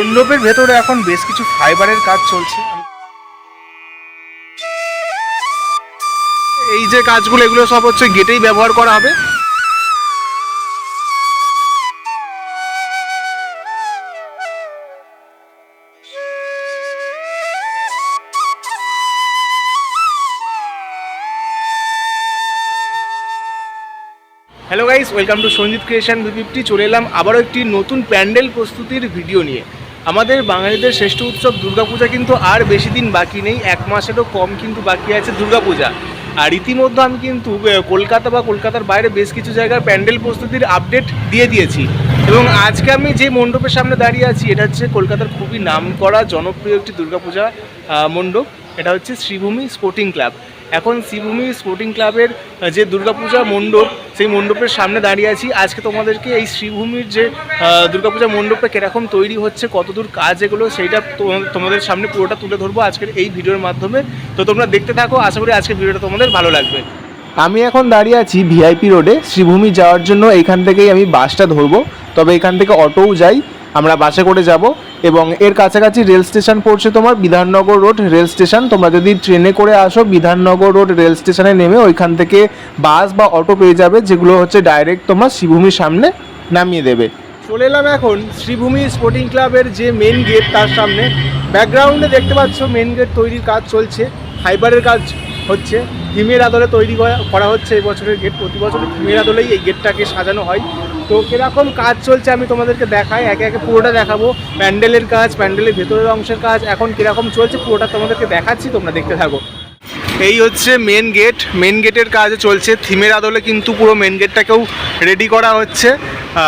মণ্ডপের ভেতরে এখন বেশ কিছু ফাইবারের কাজ চলছে। এই যে কাজগুলো, এগুলো সব হচ্ছে গেটেই ব্যবহার করা হবে। Hello guys welcome to Sanjit creation fifty. চলে এলাম আবারও একটি নতুন প্যান্ডেল প্রস্তুতির ভিডিও নিয়ে। আমাদের বাঙালিদের শ্রেষ্ঠ উৎসব দুর্গাপূজা কিন্তু আর বেশি দিন বাকি নেই, এক মাসেরও কম কিন্তু বাকি আছে দুর্গাপূজা। আর ইতিমধ্যে আমি কিন্তু কলকাতা বা কলকাতার বাইরে বেশ কিছু জায়গার প্যান্ডেল প্রস্তুতির আপডেট দিয়ে দিয়েছি। এবং আজকে আমি যে মণ্ডপের সামনে দাঁড়িয়ে আছি, এটা হচ্ছে কলকাতার খুবই নামকরা, জনপ্রিয় একটি দুর্গাপূজা মণ্ডপ। এটা হচ্ছে শ্রীভূমি স্পোর্টিং ক্লাব। এখন শ্রীভূমি স্পোর্টিং ক্লাবের যে দুর্গাপূজা মণ্ডপ, সেই মণ্ডপের সামনে দাঁড়িয়ে আছি। আজকে তোমাদেরকে এই শ্রীভূমির যে দুর্গাপূজা মণ্ডপটা কীরকম তৈরি হচ্ছে, কতদূর কাজ এগুলো, সেইটা তোমাদের সামনে পুরোটা তুলে ধরবো আজকের এই ভিডিওর মাধ্যমে। তো তোমরা দেখতে থাকো, আশা করি আজকের ভিডিওটা তোমাদের ভালো লাগবে। আমি এখন দাঁড়িয়ে আছি ভিআইপি রোডে। শ্রীভূমি যাওয়ার জন্য এইখান থেকেই আমি বাসটা ধরবো। তবে এখান থেকে অটোও যাই। আমরা বাসে করে যাব। এবং এর কাছাকাছি রেল স্টেশন পড়ছে তোমার বিধাননগর রোড রেল স্টেশন। তোমরা যদি ট্রেনে করে আসো বিধাননগর রোড রেল স্টেশনে নেমে ওইখান থেকে বাস বা অটো পেয়ে যাবে, যেগুলো হচ্ছে ডাইরেক্ট তোমার শ্রীভূমির সামনে নামিয়ে দেবে। চলে এলাম এখন শ্রীভূমি স্পোর্টিং ক্লাবের যে মেন গেট তার সামনে। ব্যাকগ্রাউন্ডে দেখতে পাচ্ছ মেন গেট তৈরির কাজ চলছে ফাইবারের কাজ হচ্ছে। থিমের আদলে তৈরি করা- হচ্ছে এই বছরের গেট প্রতি বছর থিমের আদলেই এই গেটটাকে সাজানো হয়। তো কীরকম কাজ চলছে আমি তোমাদেরকে দেখাই, একে একে পুরোটা দেখাবো। প্যান্ডেলের কাজ, প্যান্ডেলের ভেতরের অংশের কাজ, এখন কীরকম চলছে পুরোটা তোমাদেরকে দেখাচ্ছি, তোমরা দেখতে থাকো। এই হচ্ছে মেন গেট মেন গেটের কাজ চলছে। থিমের আদলে কিন্তু পুরো মেন গেটটাকেও রেডি করা হচ্ছে।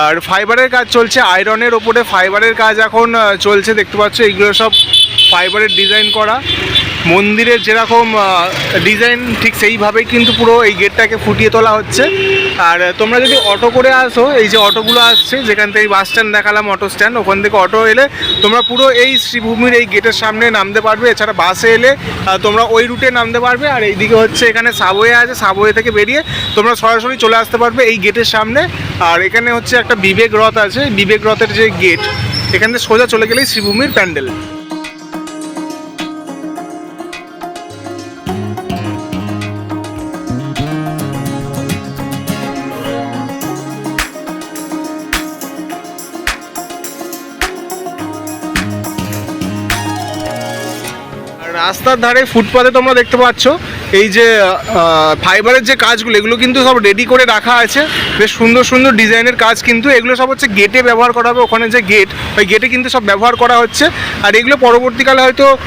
আর ফাইবারের কাজ চলছে আয়রনের ওপরে ফাইবারের কাজ এখন চলছে, দেখতে পাচ্ছ এইগুলো সব ফাইবারের ডিজাইন করা। মন্দিরের যেরকম ডিজাইন ঠিক সেইভাবেই কিন্তু পুরো এই গেটটাকে ফুটিয়ে তোলা হচ্ছে। আর তোমরা যদি অটো করে আসো, এই যে অটোগুলো আসছে, যেখান থেকে বাস স্ট্যান্ড দেখালাম অটো স্ট্যান্ড ওখান থেকে অটো এলে তোমরা পুরো এই শ্রীভূমির এই গেটের সামনে নামতে পারবে। এছাড়া বাসে এলে তোমরা ওই রুটে নামতে পারবে। আর এইদিকে হচ্ছে এখানে সাবওয়ে আছে সাবওয়ে থেকে বেরিয়ে তোমরা সরাসরি চলে আসতে পারবে এই গেটের সামনে। আর এখানে হচ্ছে একটা বিবেক রথ আছে, বিবেক রথের যে গেট এখান থেকে সোজা চলে গেলেই শ্রীভূমির প্যান্ডেল। রাস্তার ধারে ফুটপাতে তোমরা দেখতে পাচ্ছ, এই যে ফাইবারের যে কাজগুলো, এগুলো কিন্তু সব রেডি করে রাখা আছে। বেশ সুন্দর সুন্দর ডিজাইনের কাজ কিন্তু, এগুলো সব হচ্ছে গেটে ব্যবহার করা হবে, ওখানে যে গেট ওই গেটে কিন্তু সব ব্যবহার করা হচ্ছে। আর এগুলো পরবর্তীকালে হয়তো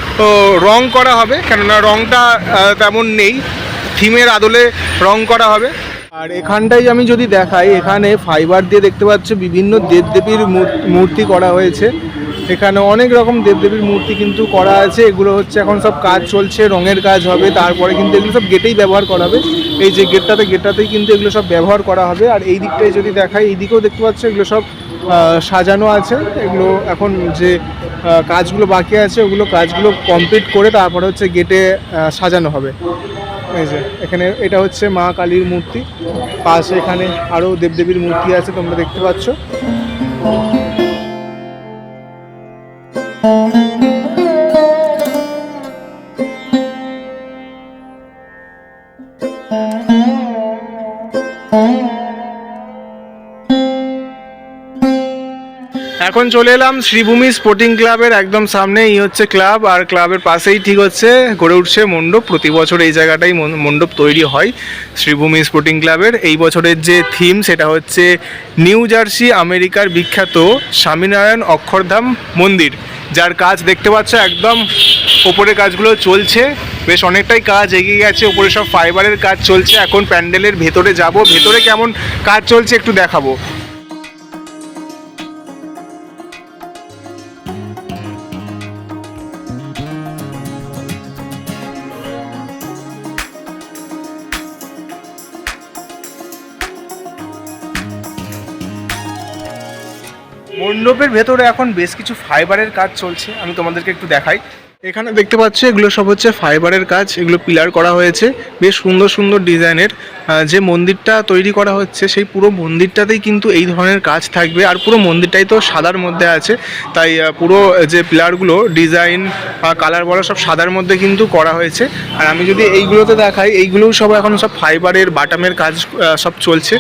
রং করা হবে, কেননা রংটা তেমন নেই। থিমের আদলে রং করা হবে। আর এখানটাই আমি যদি দেখাই, এখানে ফাইবার দিয়ে দেখতে পাচ্ছ, বিভিন্ন দেবদেবীর মূর- মূর্তি করা হয়েছে। এখানে অনেক রকম দেবদেবীর মূর্তি কিন্তু করা আছে। এগুলো হচ্ছে এখন সব কাজ চলছে, রঙের কাজ হবে, তারপরে কিন্তু এগুলো সব গেটেই ব্যবহার করা হবে। এই যে গেটটাতে, গেটটাতেই কিন্তু এগুলো সব ব্যবহার করা হবে। আর এই দিকটায় যদি দেখায় এই দিকেও দেখতে পাচ্ছ এগুলো সব সাজানো আছে। এগুলো এখন যে কাজগুলো বাকি আছে, ওগুলো কাজগুলো কমপ্লিট করে তারপরে হচ্ছে গেটে সাজানো হবে। এই যে, এখানে এটা হচ্ছে মা কালীর মূর্তি। পাশে এখানে আরও দেবদেবীর মূর্তি আছে, তোমরা দেখতে পাচ্ছ। এখন চলে এলাম শ্রীভূমি স্পোর্টিং ক্লাবের একদম সামনে, এই হচ্ছে ক্লাব আর ক্লাবের পাশেই ঠিক হচ্ছে, গড়ে উঠছে মণ্ডপ। প্রতি বছর এই জায়গাটাই মণ্ডপ তৈরি হয় শ্রীভূমি স্পোর্টিং ক্লাবের এই বছরের যে থিম সেটা হচ্ছে নিউ জার্সি আমেরিকার বিখ্যাত স্বামীনারায়ণ অক্ষরধাম মন্দির, যার কাজ দেখতে পাচ্ছ একদম ওপরের কাজগুলো চলছে। বেশ অনেকটাই কাজ এগিয়ে গেছে, ওপরে সব ফাইবারের কাজ চলছে। এখন প্যান্ডেলের ভেতরে যাব, ভেতরে কেমন কাজ চলছে একটু দেখাবো। মণ্ডপের ভেতরে এখন বেশ কিছু ফাইবারের কাজ চলছে। আমি তোমাদেরকে একটু দেখাই। এখানে দেখতে পাচ্ছ, এগুলো সব হচ্ছে ফাইবারের কাজ, এগুলো পিলার করা হয়েছে। বেশ সুন্দর সুন্দর ডিজাইনের। যে মন্দিরটা তৈরি করা হচ্ছে, সেই পুরো মন্দিরটাতেই কিন্তু এই ধরনের কাজ থাকবে। আর পুরো মন্দিরটাই তো সাদার মধ্যে আছে। তাই পুরো যে পিলারগুলো ডিজাইন কালার বলা, সব সাদার মধ্যে কিন্তু করা হয়েছে। আর আমি যদি এইগুলোতে দেখাই, এইগুলোও সব এখন সব ফাইবারের বাটামের কাজ সব চলছে।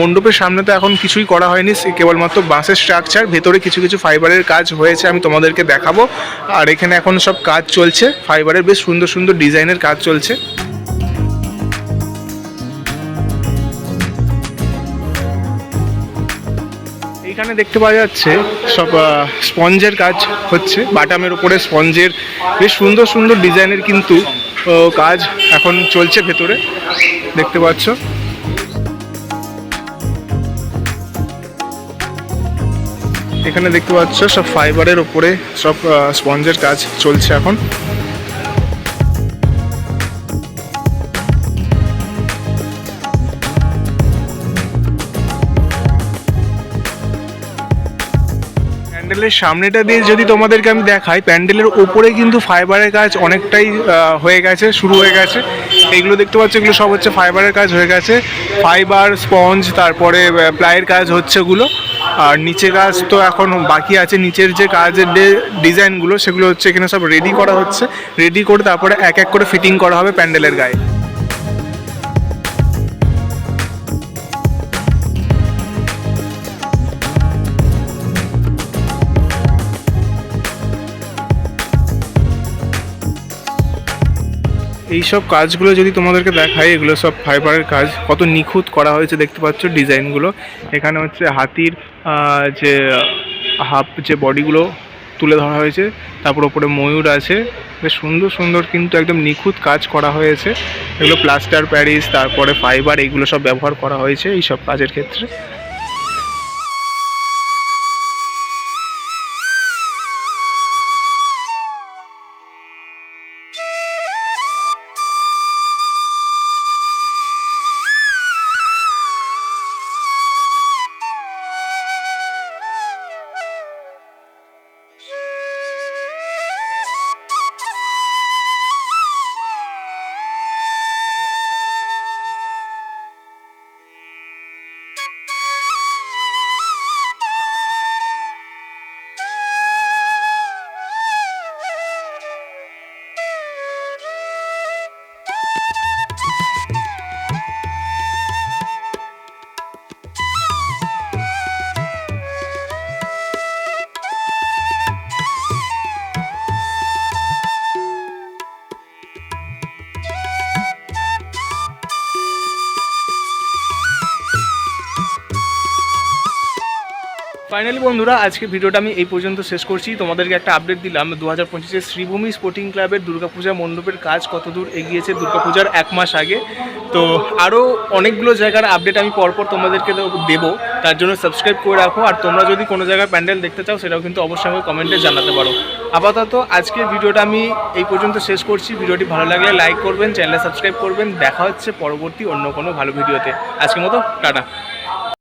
মণ্ডপের সামনে তো এখন কিছুই করা হয়নি কেবলমাত্র বাঁশের স্ট্রাকচার ভেতরে কিছু কিছু ফাইবারের কাজ হয়েছে, আমি তোমাদেরকে দেখাবো। আর এখানে এখন সব কাজ চলছে ফাইবারের বেশ সুন্দর সুন্দর ডিজাইনের কাজ চলছে। এইখানে দেখতে পাওয়া যাচ্ছে, সব স্পঞ্জের কাজ হচ্ছে, বাটামের উপরে স্পঞ্জের বেশ সুন্দর সুন্দর ডিজাইনের কিন্তু কাজ এখন চলছে ভেতরে। দেখতে পাচ্ছ? এখানে দেখতে পাচ্ছ সব ফাইবারের উপরে সব স্পঞ্জের কাজ চলছে এখন। প্যান্ডেলের সামনেটা দিয়ে যদি তোমাদেরকে আমি দেখাই, প্যান্ডেলের ওপরে কিন্তু ফাইবারের কাজ অনেকটাই হয়ে গেছে, শুরু হয়ে গেছে। এইগুলো দেখতে পাচ্ছ, এগুলো সব হচ্ছে ফাইবারের কাজ হয়ে গেছে। ফাইবার স্পঞ্জ তারপরে প্লাইয়ের কাজ হচ্ছে ওগুলো। আর নিচে কাজ তো এখন বাকি আছে। নিচের যে কাজের ডিজাইনগুলো সেগুলো হচ্ছে এখানে সব রেডি করা হচ্ছে। রেডি করে তারপরে এক এক করে ফিটিং করা হবে প্যান্ডেলের গায়ে। এইসব কাজগুলো যদি তোমাদেরকে দেখাই, এগুলো সব ফাইবারের কাজ। কত নিখুঁত করা হয়েছে, দেখতে পাচ্ছ ডিজাইনগুলো। এখানে হচ্ছে হাতির যে হাফ, যে বডিগুলো তুলে ধরা হয়েছে, তারপর ওপরে ময়ূর আছে। বেশ সুন্দর সুন্দর কিন্তু একদম নিখুঁত কাজ করা হয়েছে। এগুলো প্লাস্টার প্যারিস তারপরে ফাইবার এইগুলো সব ব্যবহার করা হয়েছে এই সব কাজের ক্ষেত্রে। ফাইনালি বন্ধুরা, আজকে ভিডিওটা আমি এই পর্যন্ত শেষ করছি। তোমাদেরকে একটা আপডেট দিলাম দু হাজার পঁচিশে শ্রীভূমি স্পোর্টিং ক্লাবের দুর্গাপূজা মণ্ডপের কাজ কতদূর এগিয়েছে দুর্গাপূজার এক মাস আগে। তো আরও অনেকগুলো জায়গার আপডেট আমি পরপর তোমাদেরকে দেব- তার জন্য সাবস্ক্রাইব করে রাখো। আর তোমরা যদি কোনো জায়গায় প্যান্ডেল দেখতে চাও, সেটাও কিন্তু অবশ্যই আমাকে কমেন্টে জানাতে পারো। আপাতত আজকের ভিডিওটা আমি এই পর্যন্ত শেষ করছি। ভিডিওটি ভালো লাগলে লাইক করবেন চ্যানেলে সাবস্ক্রাইব করবেন। দেখা হচ্ছে পরবর্তী অন্য কোনো ভালো ভিডিওতে। আজকের মতো, টাটা।